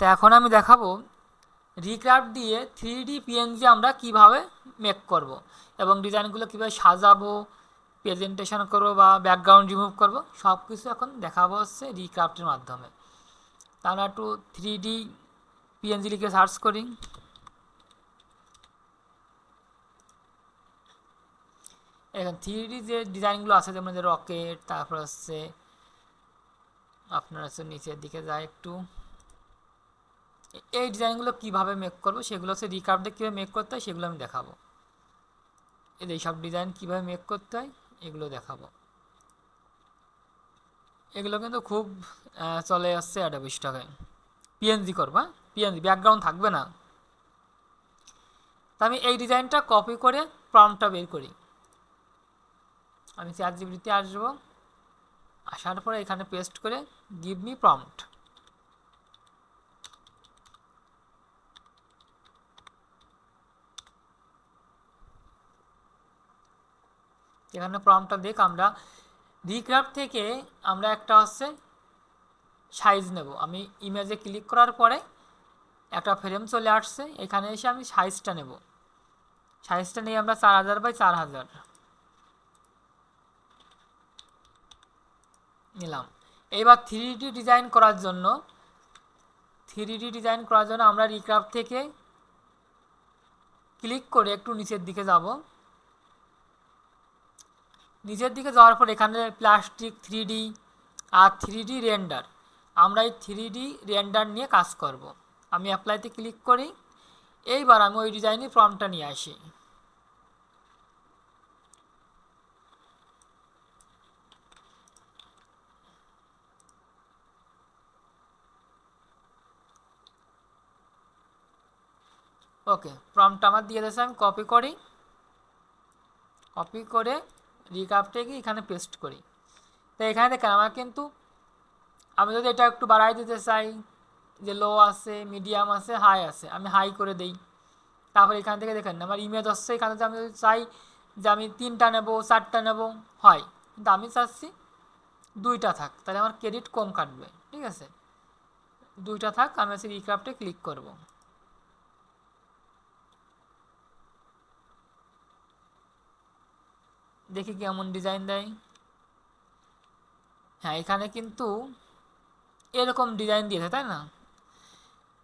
তো এখন আমি দেখাবো রিক্রাফট দিয়ে থ্রি ডি পিএনজি আমরা কীভাবে মেক করব এবং ডিজাইনগুলো কীভাবে সাজাবো প্রেজেন্টেশন করব বা ব্যাকগ্রাউন্ড রিমুভ করব সব কিছু এখন দেখাবো হচ্ছে রিক্রাফটের মাধ্যমে। তা আমরা একটু থ্রি ডি পিএনজি লিখে সার্চ করি। এখন থ্রি যে ডিজাইনগুলো আছে, যেমন রকেট তারপর হচ্ছে আপনার হচ্ছে নিচের দিকে যায় একটু। এই ডিজাইনগুলো কীভাবে মেক করব, সেগুলো হচ্ছে রিকার্ভে কীভাবে মেক করতে হয়, সেগুলো আমি দেখাবো। এই সব ডিজাইন কীভাবে মেক করতে হয়, এগুলো দেখাবো। এগুলো কিন্তু খুব চলে আসছে অ্যাডাব স্টকে পিএনজি করবা পিএনজি ব্যাকগ্রাউন্ড থাকবে না। তা আমি এই ডিজাইনটা কপি করে প্রমটা বের করি। আমি চার জিবিতে আসব, আসার পরে এখানে পেস্ট করে গিভ মি প্রম্পট এখানে প্রমটা দেখ আমরা। রিক্রাফট থেকে আমরা একটা হচ্ছে সাইজ নেব। আমি ইমেজে ক্লিক করার পরে একটা ফ্রেম চলে আসছে। এখানে এসে আমি সাইজটা নেব। সাইজটা নিয়ে আমরা চার হাজার বাই চার হাজার নিলাম। এবার থ্রি ডি ডিজাইন করার জন্য থ্রি ডি ডিজাইন করার জন্য আমরা রিক্রাফট থেকে ক্লিক করে একটু নিচের দিকে যাব। নিচের দিকে যাওয়ার পর এখানে প্লাস্টিক থ্রি আর থ্রি রেন্ডার আমরা এই থ্রি রেন্ডার নিয়ে কাজ করব। আমি অ্যাপ্লাইতে ক্লিক করি। এইবার আমি ওই ডিজাইনের ফর্মটা নিয়ে আসি। ওকে প্রম্পট আমার দিয়ে দিয়েছে, আমি কপি করি। কপি করে রিকাপটাকে এখানে পেস্ট করি। তো এখানে দেখেন, আমার কিন্তু, আমি যদি এটা একটু বাড়াই দিতে চাই, যে লো আছে মিডিয়াম আছে হাই আছে, আমি হাই করে দেই। তারপর এখান থেকে দেখেন, আমার ইমেজ আসছে, এখানে যদি আমি যদি চাই যে আমি তিনটা নেব, চারটা নেব, হয়। কিন্তু আমি চাচ্ছি দুইটা থাক, তাহলে আমার ক্রেডিট কম কাটবে, ঠিক আছে? দুইটা থাক, আমি হচ্ছে রিক্রাফটে ক্লিক করব। দেখি কেমন ডিজাইন দেয়। হ্যাঁ এখানে কিন্তু এরকম ডিজাইন দিয়েছে, তাই না?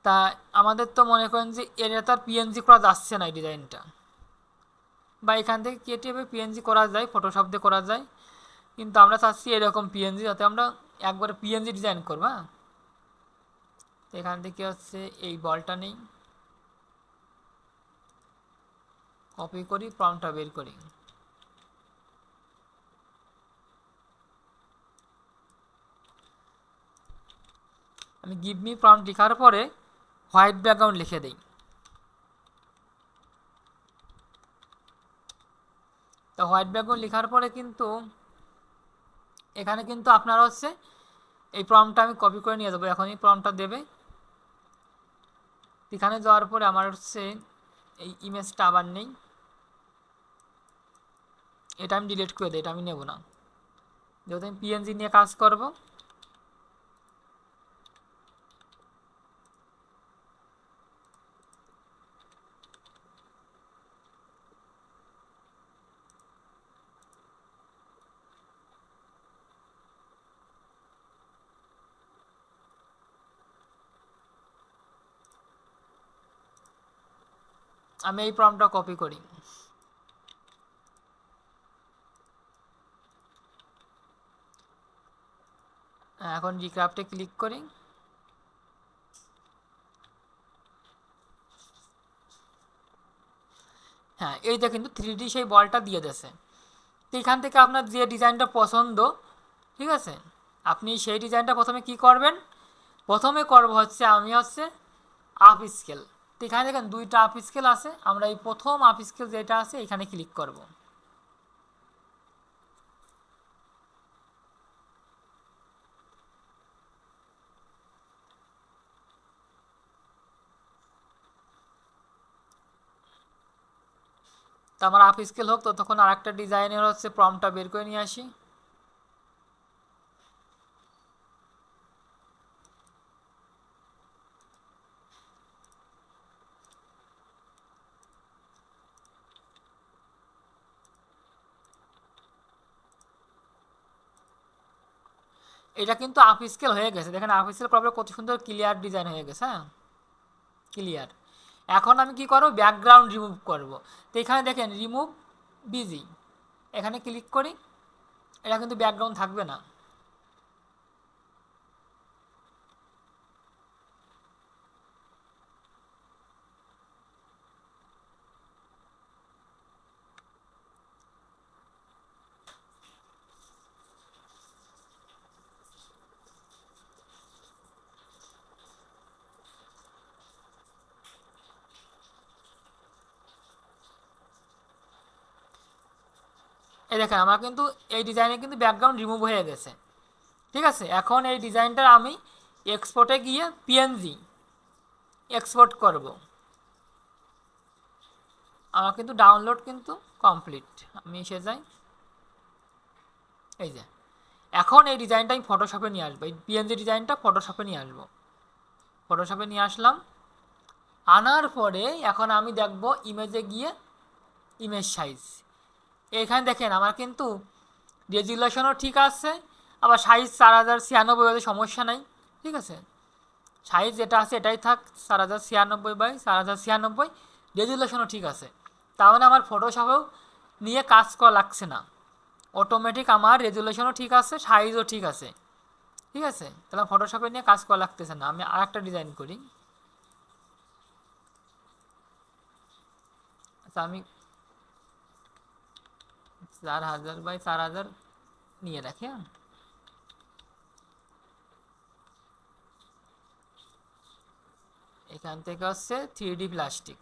তা আমাদের তো মনে করেন যে এটা তো আর পিএনজি করা যাচ্ছে না ডিজাইনটা বা এখান থেকে কেটে পিএনজি করা যায় ফটোশপ দিয়ে করা যায়। কিন্তু আমরা চাচ্ছি এরকম পিএনজি যাতে আমরা একবারে পিএনজি ডিজাইন করব হ্যাঁ? এখান থেকে হচ্ছে এই বলটা নেই। কপি করি প্রমটা বের করি। আমি গিভ মি প্রম্পট লেখার পরে হোয়াইট ব্যাকগ্রাউন্ড লিখে দিই। তো হোয়াইট ব্যাকগ্রাউন্ড লেখার পরে কিন্তু এখানে কিন্তু আপনার হচ্ছে এই প্রমটা আমি কপি করে নিয়ে যাব। এখন এই প্রমটা দেবে। এখানে যাওয়ার পরে আমার হচ্ছে এই ইমেজটা আবার নেই। এটা আমি ডিলিট করে দিই, এটা আমি নেব না। যেহেতু আমি পিএনজি নিয়ে কাজ করব। আমি এই প্রমটা কপি করি। এখন রিক্রাফটে ক্লিক করি। হ্যাঁ এইটা কিন্তু থ্রি সেই বলটা দিয়ে দেছে তো এখান থেকে আপনার যে ডিজাইনটা পছন্দ, ঠিক আছে? আপনি সেই ডিজাইনটা প্রথমে কি করবেন? প্রথমে করব হচ্ছে আমি হচ্ছে আপ স্কেল তো এখানে দেখেন দুইটা আপ স্কেল আছে। আমরা এই প্রথম আপ স্কেল যেটা আছে, এখানে ক্লিক করব। তো আমার আপ স্কেল হোক, ততক্ষণ আর একটা ডিজাইনের হচ্ছে প্রমটা বের করে নিয়ে আসি। এটা কিন্তু আপ স্কেল হয়ে গেছে। দেখেন আপ স্কেল করার কত সুন্দর ক্লিয়ার ডিজাইন হয়ে গেছে হ্যাঁ? ক্লিয়ার এখন আমি কি করব? ব্যাকগ্রাউন্ড রিমুভ করব। তো এখানে দেখেন রিমুভ বিজি এখানে ক্লিক করি। এটা কিন্তু ব্যাকগ্রাউন্ড থাকবে না। এই দেখেন, আমার কিন্তু এই ডিজাইনে কিন্তু ব্যাকগ্রাউন্ড রিমুভ হয়ে গেছে। ঠিক আছে? এখন এই ডিজাইনটা আমি এক্সপোর্টে গিয়ে পিএনজি এক্সপোর্ট করব। আমার কিন্তু ডাউনলোড কিন্তু কমপ্লিট আমি এসে যাই। এই যে, এখন এই ডিজাইনটা আমি ফটোশপে নিয়ে আসব। এই পিএনজি ডিজাইনটা ফটোশপে নিয়ে আসব। ফটোশপে নিয়ে আসলাম। আনার পরে এখন আমি দেখব ইমেজে গিয়ে ইমেজ সাইজ এখানে দেখেন আমার কিন্তু রেজুলেশনও ঠিক আছে, আবার সাইজ চার হাজার ছিয়ানব্বই হলে সমস্যা নাই, ঠিক আছে? সাইজ যেটা আছে এটাই থাক, চার হাজার ছিয়ানব্বই বাই চার হাজার ছিয়ানব্বই, রেজুলেশনও ঠিক আছে। তাহলে আমার ফটোশপেও নিয়ে কাজ করা লাগছে না। অটোমেটিক আমার রেজুলেশনও ঠিক আছে, সাইজও ঠিক আছে ঠিক আছে? তাহলে ফটোশপে নিয়ে কাজ করা লাগতেছে না, আমি আর একটা ডিজাইন করি। আচ্ছা আমি চার হাজার বাই চার হাজার নিয়ে রাখি হ্যাঁ। এখান থেকে হচ্ছে থ্রি প্লাস্টিক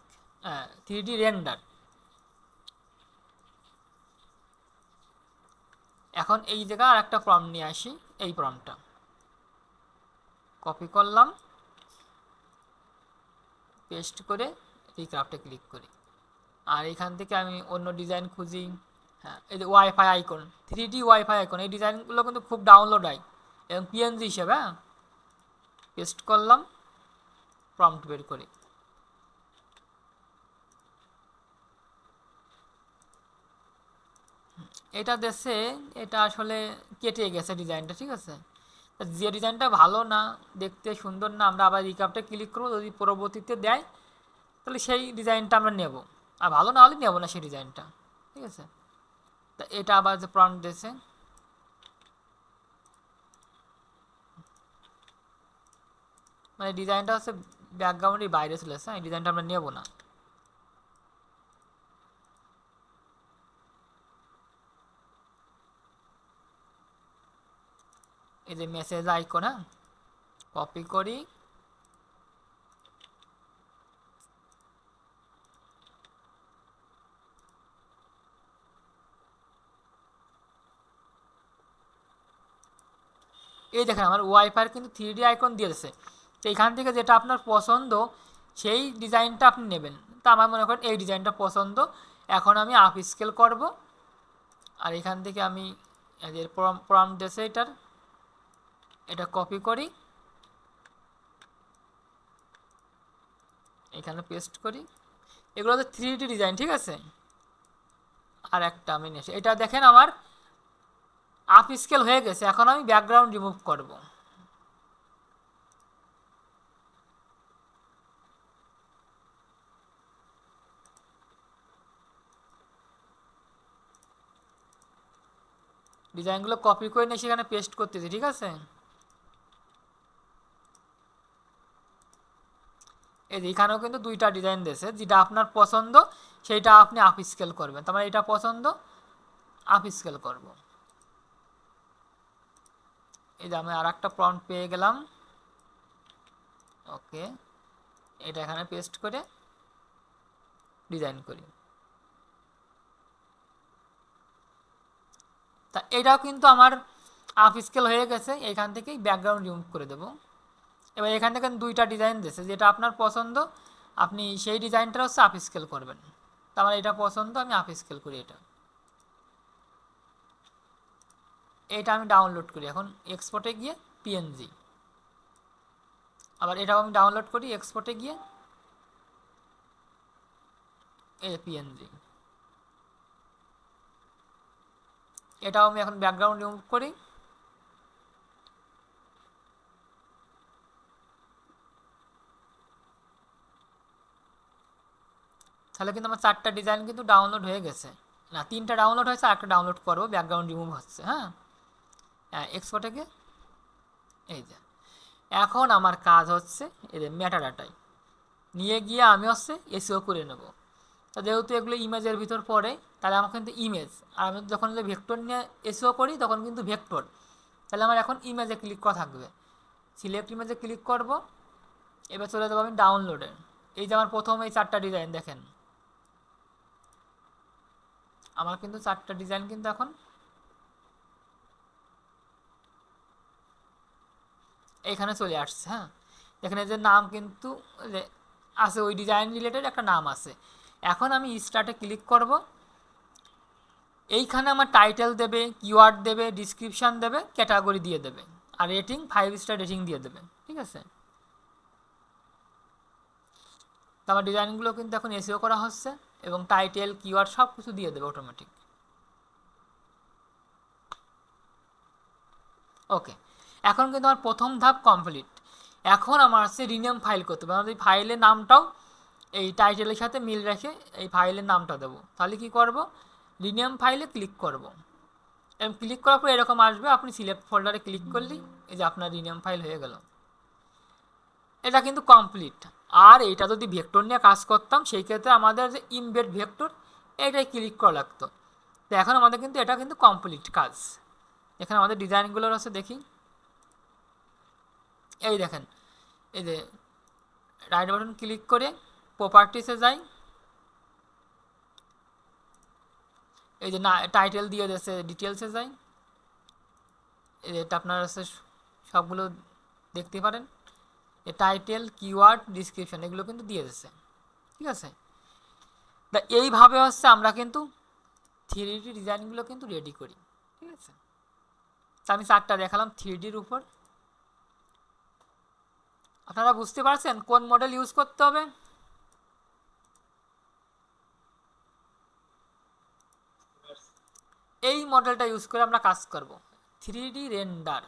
থ্রি রেন্ডার এখন এই জায়গায় আর একটা প্রম নিয়ে আসি, এই প্রমটা কপি করলাম পেস্ট করে এই ক্রাফটে ক্লিক করি। আর এখান থেকে আমি অন্য ডিজাইন খুঁজি। হ্যাঁ এই যে wifi icon three D wifi icon এই ডিজাইনগুলো কিন্তু খুব ডাউনলোড হয়। এবং পিএনজি হিসেবে হ্যাঁ পেস্ট করলাম প্রম্পট বের করি। এটা দেশে এটা আসলে কেটে গেছে ডিজাইনটা ঠিক আছে? যে ডিজাইনটা ভালো না, দেখতে সুন্দর না, আমরা আবার রিকাপটা ক্লিক করব, যদি পরবর্তীতে দেয়, তাহলে সেই ডিজাইনটা আমরা নেব। আর ভালো না হলে নেব না সেই ডিজাইনটা ঠিক আছে? তা এটা আবার যে প্রম্পট দিয়েছে। মানে ডিজাইনটা হচ্ছে ব্যাকগ্রাউন্ডের বাইরে চলে আসছে এই ডিজাইনটা আমরা নেব না। এই যে মেসেজ আইকন কপি করি। এই দেখেন আমার ওয়াইফাই কিন্তু থ্রি ডি আইকন দিয়েছে তো এখান থেকে যেটা আপনার পছন্দ, সেই ডিজাইনটা আপনি নেবেন। তা আমার মনে করেন এই ডিজাইনটা পছন্দ। এখন আমি আপ স্কেল করব। আর এখান থেকে আমি এর প্রম দেশে এটার। এটা কপি করি। এখানে পেস্ট করি। এগুলো তো থ্রি ডিজাইন ঠিক আছে? আর একটা আমি নিয়ে এটা দেখেন আমার আপ স্কেল হয়ে গেছে, এখন আমি ব্যাকগ্রাউন্ড রিমুভ করব। ডিজাইনগুলো কপি করে নিয়ে সেখানে পেস্ট করতেছি, ঠিক আছে? এই এখানেও কিন্তু দুইটা ডিজাইন দিয়েছে, যেটা আপনার পছন্দ, সেইটা আপনি আপ স্কেল করবেন। তার মানে এটা পছন্দ আপ স্কেল করব। এই যে আমি আর একটা প্রম্পট পেয়ে গেলাম। ওকে এটা এখানে পেস্ট করে ডিজাইন করি। তা এটাও কিন্তু আমার আপ স্কেল হয়ে গেছে, এখান থেকেই ব্যাকগ্রাউন্ড রিমুভ করে দেব। এবার এখান থেকে দুইটা ডিজাইন দিয়েছে যেটা আপনার পছন্দ, আপনি সেই ডিজাইনটা হচ্ছে আপ স্কেল করবেন। তো আমার এটা পছন্দ, আমি আপ স্কেল করি এটা। এটা আমি ডাউনলোড করি। এখন এক্সপোর্টে গিয়ে পিএনজি আবার এটাও আমি ডাউনলোড করি এক্সপোর্টে গিয়ে এ পিএনজি এটাও আমি এখন ব্যাকগ্রাউন্ড রিমুভ করি। তাহলে কিন্তু আমার চারটা ডিজাইন কিন্তু ডাউনলোড হয়ে গেছে। না, তিনটা ডাউনলোড হয়েছে, আরেকটা ডাউনলোড করব ব্যাকগ্রাউন্ড রিমুভ হচ্ছে হ্যাঁ? এক্সপোর্টে গিয়ে এই যে। এখন আমার কাজ হচ্ছে এই যে মেটা ডাটাই নিয়ে গিয়ে আমি হচ্ছে এসিও করে নেব। তো যেহেতু এগুলো ইমেজের ভিতর পড়ে, তাহলে আমার কিন্তু ইমেজ আর আমি যখন যে ভেক্টর নিয়ে এসিও করি, তখন কিন্তু ভেক্টর তাহলে আমার এখন ইমেজে ক্লিক করা থাকবে। সিলেক্ট ইমেজে ক্লিক করব, এবার চলে যাব আমি ডাউনলোডে এই যে আমার প্রথম এই চারটা ডিজাইন দেখেন। আমার কিন্তু চারটা ডিজাইন কিন্তু এখন এইখানে চলে আসছে হ্যাঁ? এখানে যে নাম কিন্তু আছে, ওই ডিজাইন রিলেটেড একটা নাম আছে। এখন আমি স্টার্টে ক্লিক করব। এইখানে আমার টাইটেল দেবে কিওয়ার্ড দেবে ডিসক্রিপশান দেবে ক্যাটাগরি দিয়ে দেবে। আর রেটিং ফাইভ স্টার রেটিং দিয়ে দেবে, ঠিক আছে? তো আমার ডিজাইনগুলো কিন্তু এখন এসিও করা হচ্ছে এবং টাইটেল কিওয়ার্ড সব কিছু দিয়ে দেবে অটোমেটিক ওকে এখন কিন্তু আমার প্রথম ধাপ কমপ্লিট এখন আমার হচ্ছে রিনেম ফাইল করতে হবে। আমাদের ফাইলের নামটাও এই টাইটেলের সাথে মিল রেখে এই ফাইলের নামটা দেবো। তাহলে কি করব? রিনেম ফাইলে ক্লিক করব। এবং ক্লিক করার পর এরকম আসবে। আপনি সিলেক্ট ফোল্ডারে ক্লিক করলেই এই যে আপনার রিনেম ফাইল হয়ে গেল। এটা কিন্তু কমপ্লিট আর এটা যদি ভেক্টর নিয়ে কাজ করতাম, সেই ক্ষেত্রে আমাদের যে ইমবেড ভেক্টর এটাই ক্লিক করা লাগতো। তো এখন আমাদের কিন্তু এটা কিন্তু কমপ্লিট কাজ। এখানে আমাদের ডিজাইনগুলোর আছে দেখি। এই দেখেন, এই যে রাইট বাটন ক্লিক করে প্রপার্টিসে যাই। এই যে না টাইটেল দিয়ে দিয়েছে ডিটেলসে যাই। এই যে এটা আপনার হচ্ছে সবগুলো দেখতে পারেন। এ টাইটেল কিওয়ার্ড ডিসক্রিপশন এগুলো কিন্তু দিয়ে দিচ্ছে ঠিক আছে? তা এইভাবে হচ্ছে আমরা কিন্তু থ্রি ডি ডিজাইনগুলো কিন্তু রেডি করি। ঠিক আছে? তা আমি চারটা দেখালাম থ্রি ডির উপর। আপনারা বুঝতে পারছেন কোন মডেল ইউজ করতে হবে? এই মডেলটা ইউজ করে আমরা কাজ করব। থ্রি রেন্ডার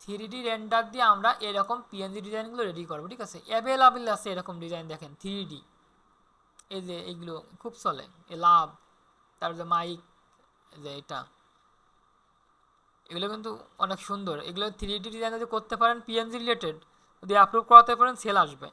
থ্রি রেন্ডার দিয়ে আমরা এরকম পিএনজি ডিজাইনগুলো রেডি করব, ঠিক আছে? অ্যাভেলেবেল আছে এরকম ডিজাইন দেখেন থ্রি এই যে এইগুলো খুব চলে এ লাভ তার যে মাইক যে এটা। এগুলো কিন্তু অনেক সুন্দর। এগুলো থ্রি ডি ডিজাইন যদি করতে পারেন পিএনজি রিলেটেড যদি অ্যাপ্রুভ করাতে পারেন সেল আসবে।